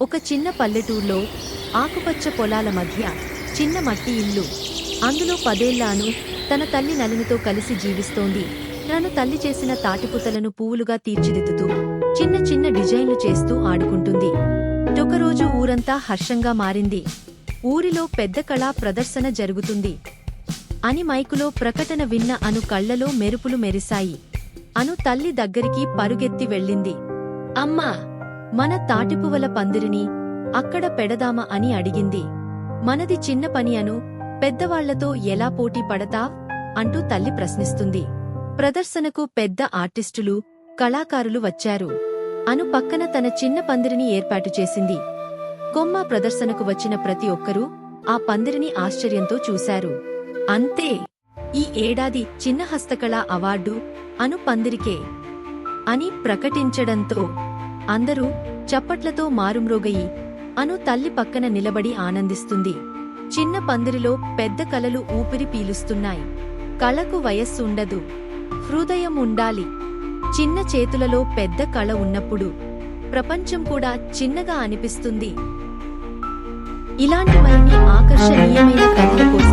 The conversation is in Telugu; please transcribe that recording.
ఒక చిన్న పల్లెటూర్లో ఆకుపచ్చ పొలాల మధ్య చిన్న మట్టి ఇల్లు. అందులో పదేళ్ళాను తన తల్లి నలినితో కలిసి జీవిస్తోంది. తను తల్లి చేసిన తాటిపుతలను పువ్వులుగా తీర్చిదిద్దుతూ చిన్న చిన్న డిజైన్లు చేస్తూ ఆడుకుంటుంది. ఒకరోజు ఊరంతా హర్షంగా మారింది. ఊరిలో పెద్ద కళా ప్రదర్శన జరుగుతుంది. అని మైకులో ప్రకటన విన్న అను కళ్ళలో మెరుపులు మెరిశాయి. అను తల్లి దగ్గరికి పరుగెత్తి వెళ్ళింది. అమ్మా! మన తాటిపువల పందిరిని అక్కడ పెడదామా అని అడిగింది. మనది చిన్న పని అను పెద్దవాళ్ళతో ఎలా పోటీ పడతా అంటూ తల్లి ప్రశ్నిస్తుంది. ప్రదర్శనకు పెద్ద ఆర్టిస్టులు కళాకారులు వచ్చారు. అను పక్కన తన చిన్న పందిరిని ఏర్పాటు చేసింది. కొమ్మ ప్రదర్శనకు వచ్చిన ప్రతి ఒక్కరూ ఆ పందిరిని ఆశ్చర్యంతో చూశారు. అంతే! ఈ ఏడాది చిన్న హస్తకళ అవార్డు అను పందిరికే అని ప్రకటించడంతో అందరూ చప్పట్లతో మారుమ్రోగయి అను తల్లి పక్కన నిలబడి ఆనందిస్తుంది. చిన్న పందిరిలో పెద్ద కలలు ఊపిరి పీలుస్తున్నాయి. కళకు వయస్సు ఉండదు. హృదయం ఉండాలి. చిన్న చేతులలో పెద్ద కళ ఉన్నప్పుడు ప్రపంచం కూడా చిన్నగా అనిపిస్తుంది. ఇలాంటి మరిన్ని ఆకర్షణీయమైన కథల కోసం